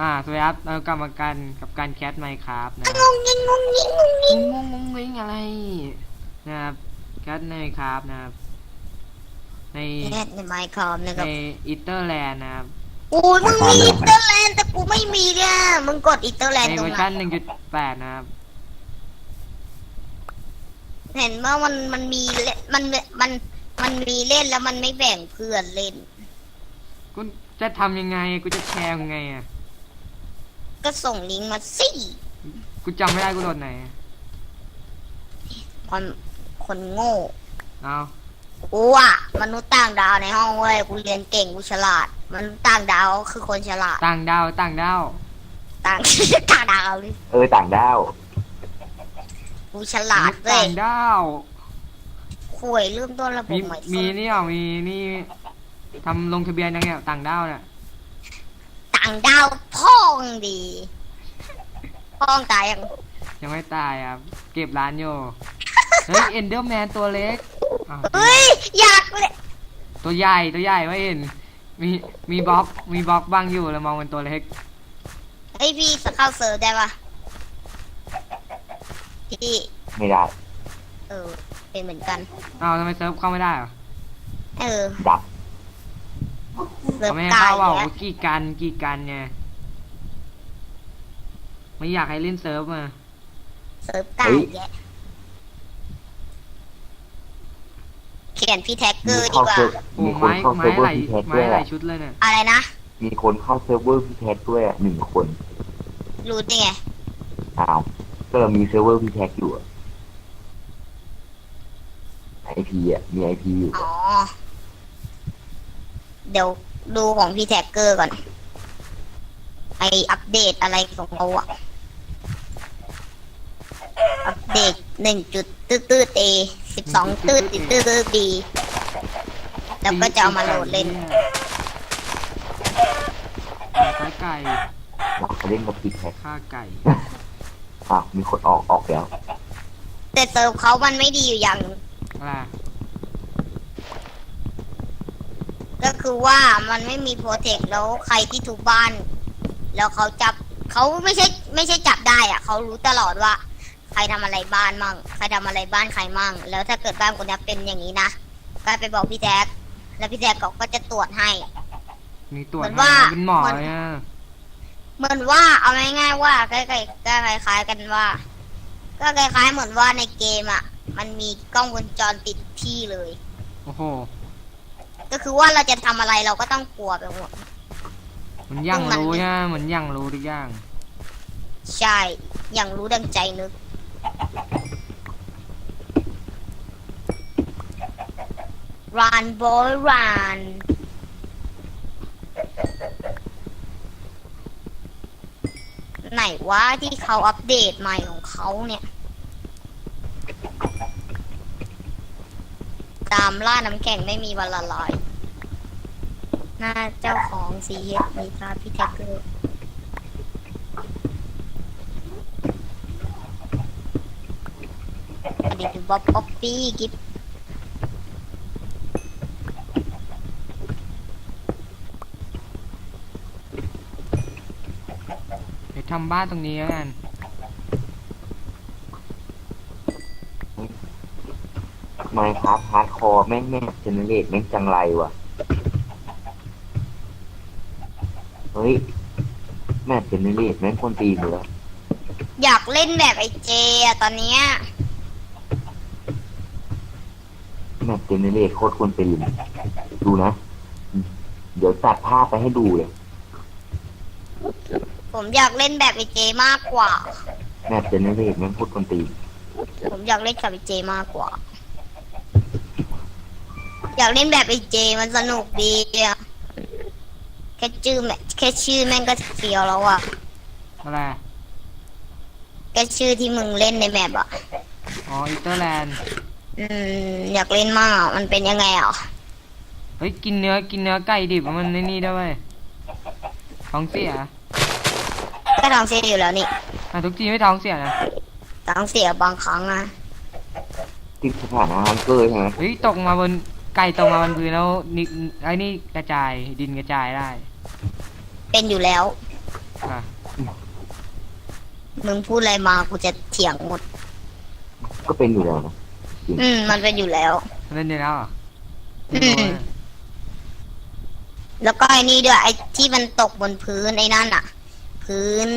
อ่าสวัสดีครับเรากลับมากันกับการแคสไมค์ครับนะงงงิงงงงิงงงงิงงงงงงงอะไรนะครับแคสในครับนะครับ ในแน่ในไมค์คอมนะคในรับอิตเตอร์แลนด์นะครับโอ้ยมึงมีอินเตอร์แลนด์แต่กูไม่มีเนี่ยมึงกดอินเตอร์แลนในด์ตรเวงอร์ไหชันนหนึ่งจุดแปดนะครับเห็นว่ามันมันมีเล่นมันมันมันมีเล่นแล้วมันไม่แบ่งเพื่อนเล่นกูจะทำยังไงกูจะแชร์ยังไงอะ ก็ส่งลิงก์มาสิกูจำไม่ได้กูโดนไหนคนคนโง่เอากูอะมนุษย์ต่างดาวในห้องเว้ยกูเรียนเก่งกูฉลาด มนุษย์ต่างดาวคือคนฉลาด ต่างดาวต่างดาวต่าง ต่างดาวเลยเออต่างด้าวกูฉลาดเว้ต่ายงดาวข่วยเริ่มต้นระบบมีใหม่มีนี่เหรอมีนี่ทำลงทะเบียนยังเนี่ยต่างดาวเนี่ยต่างดาวพ่อ งดีพ่องตายยังยังไม่ตายอะเก็บร้านอยู่ เฮ้ยเอนเดอร์แมนตัวเล็กอ้าวเฮ้ย อยากเลยตัวใหญ่ตัวใหญ่ไม่เห็น มีมีบล็อกมีบล็อกบ้างอยู่แล้วมองเป็นตัวเล็ก เฮ้ยพี่เข้าเซิร์ฟได้ปะพี่ไม่ได้เออเป็นเหมือนกัน อ้าวทำไมเซิร์ฟเข้าไม่ได้เหรอเออดับ เซิร์ฟเขาไม่ให้กายเข้าเปล่าแล้วกี่กันกี่กันไง ไม่อยากให้เล่นเซิร์ฟมา เซิร์ฟกายแยะเขียนพี่แท็กเกอมีร์ดีเข้ากว่าเซิร์ฟโอ้มีคนไม้เข้าไม้เซิร์ฟเวอไหลร์พี่แท็กไม้ด้วยไหลอะชุดเลยเนี่ยอะไรนะ มีคนเข้าเซิร์ฟเวอร์พี่แท็กด้วยอะหนึ่งคนรู้ได้ไง อ้าวก็มีเซิร์ฟเวอร์พี่แท็กอยู่ไอพีอะมีไอพีอยู่ อ๋อ เดี๋ยวดูของพี่แท็กเกอร์ก่อน ไออัปเดตอะไรของเขาอะอัป เดตหนึ่งจุดตืดตืดเอสิบสองตืดตืดตืดดีแล้วก็จะเอามาโหลดเล่นขายไก่เราเขาเล่นกับพี่แท็กฆ่าไก่อ้าวมีคนออกออกแล้ว แต่เซิร์ฟเขามันไม่ดีอยู่อย่างหนึ่งอะไรก็คือว่ามันไม่มีโปรเทคแล้วใครที่ถูกบ้าน แล้วเขาจับเขาไม่ใช่ไม่ใช่จับได้อะเขารู้ตลอดว่า ใครทำอะไรบ้านมั่งใครทำอะไรบ้านใครมั่ง แล้วถ้าเกิดบ้านคนนี้เป็นอย่างนี้นะก็ไปบอกพี่แท็กแล้วพี่แท็กก็จะตรวจให้มีตรวจเหมือนให้ว่าเป็นหมอเหมือนเลยอะเหมือนว่าเอาง่ายๆว่าใกล้ๆก็คล้ายๆกันว่า ก็คล้ายๆเหมือนว่าในเกมอะ มันมีกล้องวงจรปิดที่เลยโอ้โหก็คือว่าเราจะทำอะไรเราก็ต้องกลัวไปหมดมันยังมันรู้นะเหมือนยังรู้ทุกอย่าง ใช่ อย่างรู้ดังใจนึก run boy run ไหนวะที่เขาอัปเดตใหม่ของเขาเนี่ย ตามล่าน้ำแข็งไม่มีวันละลายหน้าเจ้าของซีเอสมีครับพี่แท็กเกอร์ อดีตบ๊อบป๊อปปี้กิฟเดี๋ยวทำบ้านตรงนี้แล้วกันไมค์ครับฮาร์ดคอร์แม่งแม่งเจเนเรตแม่งจังไรว่ะเฮ้ย แม่งเจเนเรตแม่งคนตีนเลยอยากเล่นแบบไอเจอะตอนเนี้ย แม่งเจเนเรตโคตรคนตีนดูนะ เดี๋ยวตัดภาพไปให้ดูเลยผมอยากเล่นแบบไอเจมากกว่า แม่งเจเนเรตแม่งโคตรคนตีนผมอยากเล่นกับไอเจมากกว่า อยากเล่นแบบไอเจมันสนุกดีอะแค่ชื่อแม่แค่ชื่อแม่งก็เฟียวแล้วอะอะไรแค่ชื่อที่มึงเล่นในแมปอะอ๋ออิตเตอร์แลนด์ อืม อยากเล่นมากอะมันเป็นยังไงอะเฮ้ยกินเนื้อกินเนื้อไก่ดิบมันในนี่ด้วยเวยท้องเสียก็ท้องเสียอยู่แล้วนี่อะทุกทีไม่ท้องเสียนะท้องเสียบางครั้งอะที่สถานะฮันเกอร์ใช่ไหมเฮ้ยตกมาบนไก่ตกมาบนพื้นแล้วนี่ไอ้นี่กระจายดินกระจายได้ เป็นอยู่แล้วอะมึงพูดอะไรมากูจะเถียงหมด ก็เป็นอยู่แล้วนะ อืม มันเป็นอยู่แล้ว เล่นได้แล้วเหรออืม แล้วก็ไอ้นี่ด้วยไอ้ที่มันตกบนพื้นไอ้นั่นอะพื้น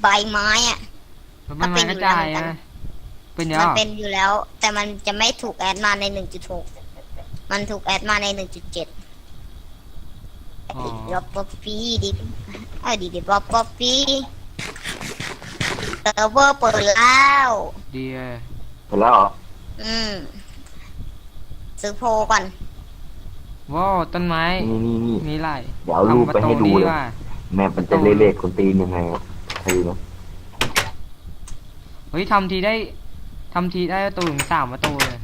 ใบไม้อะมันเป็นไม้กระจายนะเป็นเดี๋ยวมันเหรอเป็นอยู่แล้ว แต่มันจะไม่ถูกแอดมาในหนึ่งจุดหกมันถูกแอดมาในหนึ่งจุดเจ็ดอ๋อดิบป๊อปปี้ดิบไอ้ดิดิบป๊อปป๊อปปี้เซิร์ฟเวอร์เปิดแล้วดีเออเห็นแล้วเหรอ อืมซื้อโพลก่อน ว้าวต้นไม้นี่นี่นี่มีไรเดี๋ยวเอารูปไปให้ดูเลยว่าแม่มันจะเละๆคนตีนยังไงอะให้ดูนะเฮ้ยทำทีได้ทำทีได้ประตูถึงสามประตูเลย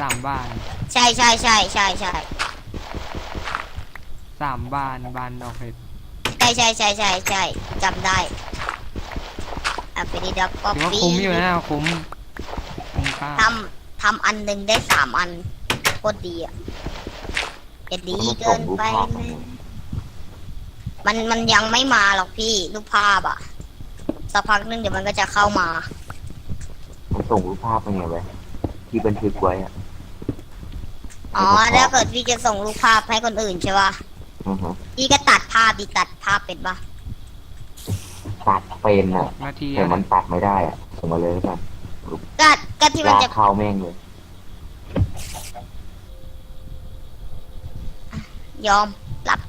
สามบาน ใช่ใช่ใช่ใช่ใช่สามบานบานดอกเห็ดใช่ใช่ใช่ใช่ใช่จำได้อะไปดิดับป๊อปถือว่าปี้คุ้มอยู่นะคุ้มคุ้มค่า ทำทำอันหนึ่งได้สามอันโคตรดีอะจะดีมันเกิส่งนรูปไปภาพไหมมันมันยังไม่มาหรอกพี่รูปภาพอะสักพักหนึงเดี๋ยวมันก็จะเข้ามา มันส่งรูปภาพเป็นไงไว้ที่บันทึกไว้อะอ๋อถ้าเกิดพี่จะส่งรูปภาพให้คนอื่นใช่ป่ะอือฮะพี่ก็ตัดภาพดีตัดภาพเป็นป่ะตัดเป็นอะนาทีแต่อะมันตัดไม่ได้อะส่งมาเลยแล้วกันก็ ก็ที่มันลากจะเข้าแม่งเลยยอมรับ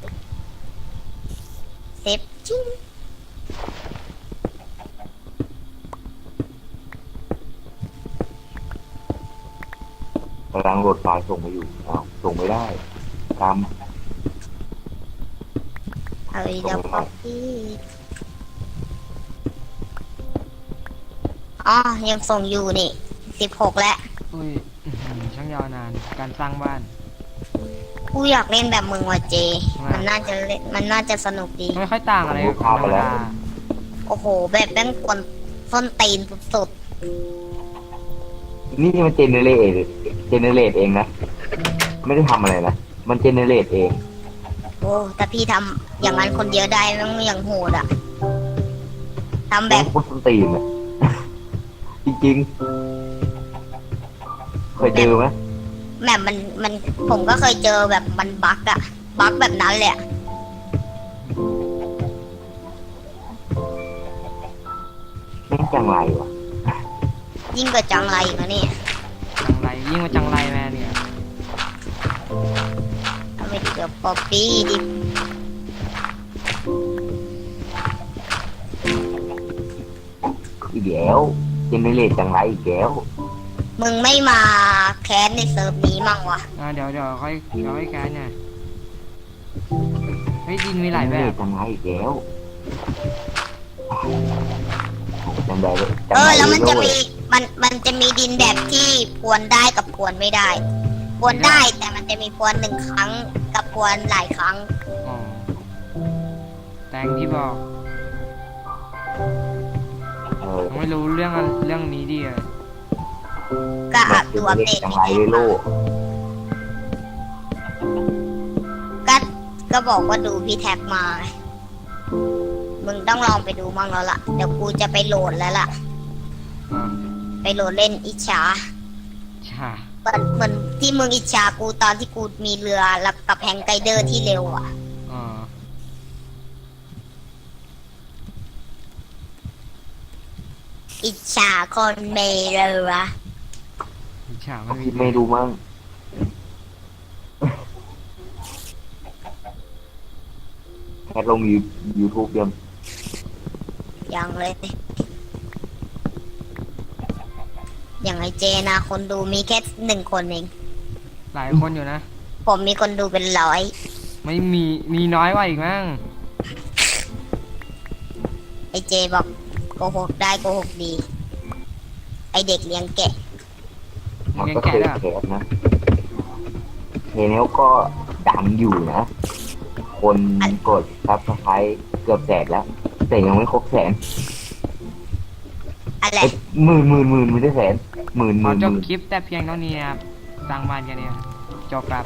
เซฟจิ้งกำลังโหลดไฟล์ส่งมาอยู่อ้าวส่งไม่ได้ตามเอ้ยเดี๋ยวป๊อปปี้อ๋อยังส่งอยู่นี่ สิบหกแล้ว อุ้ยอื้อหือช่างยาวนาน การสร้างบ้าน กูอยากเล่นแบบมึงว่ะเจ ทำไม มันน่าจะเล่นมันน่าจะสนุกดี ไม่ค่อยต่างอะไรกับธรรมดาโอ้โห แบบแม่งกวนส้นตีนสุดนี่มันเจเนเรตเจเนเรตเองนะ ไม่ได้ทำอะไรนะ มันเจเนเรตเอง ๆ โอ้แต่พี่ทำอย่างนั้นคนเดียวได้แม่งอย่างโหดอะทำแบแบบบ โคตรส้นตีนอะจริงๆ เคยเจอไหมแบบมันมันผมก็เคยเจอแบบมันบั๊กอะบั๊กแบบนั้นเลยอะแม่งจังไรวะยิ่งกว่าจังไรอีกนะเนี่ยจังไรยิ่งกว่าจังไรแม่เนี่ยทำไมเดี๋ยวป๊อปปี้ดิอีกแล้วเจเนเรตจังไรอีกแล้ว มึงไม่มาแคสในเซิร์ฟนี้มั่งวะอ่าเดี๋ยวเดี๋ยวค่อยเดี๋ยวค่อยแก้เนี่ยเฮ้ยดินมีหลายเจแบเนเรบตจังไรอีกแล้วจังไรเลยจังเอไรอแล้วมันจะเลยมีมันมันจะมีดินแบบที่พรวนได้กับพรวนไม่ได้พรวนได้แต่มันจะมีพรวนหนึ่งครั้งกับพรวนหลายครั้ง อ๋อแตงที่บอกเออผมไม่รู้เรื่องอันเรื่องนี้ดีเลย ก็แบอับพเจตัวเนอัปเรเดตตจังไรเลยโลกก็ก็บอกว่าดูพี่แท็บมา มึงต้องลองไปดูมั่งแล้วล่ะ เดี๋ยวกูจะไปโหลดแล้วล่ะ อ่าไปโหลดเล่นอิจฉาใช่เหมือนเหมือนที่มึงอิจฉากูตอนที่กูมีเรือแล้วกับแฮงไกเดอร์ที่เร็วอะอ๋ออิจฉาคนเมเรือ ฉากไม่มีคิดไม่ดูมั่งแคทลงยูทูบยังยังเลย อย่างไอเจนะ คนดูมีแค่หนึ่งคนเอง หลายคนอยู่นะ ผมมีคนดูเป็นร้อย ไม่มีมีน้อยกว่าอีกมั้งไอเจบอกโกหกได้โกหกดี ไอเด็กเลี้ยงแกะ มันยังก็แกะเคยด้วยแคสนะเทเนลก็ดังอยู่นะ คนกดซับสไครต์เกือบแสนแล้ว แต่ยังไม่ครบแสนอะไรเอ้ยหมื่นหมื่นหมื่นไม่ได้แสนหมื่นหขอมื่นจหบมื่น คลิปแต่เพียงเท่านี้นะครับสร้างบ้านกันเนี่ยจบครับ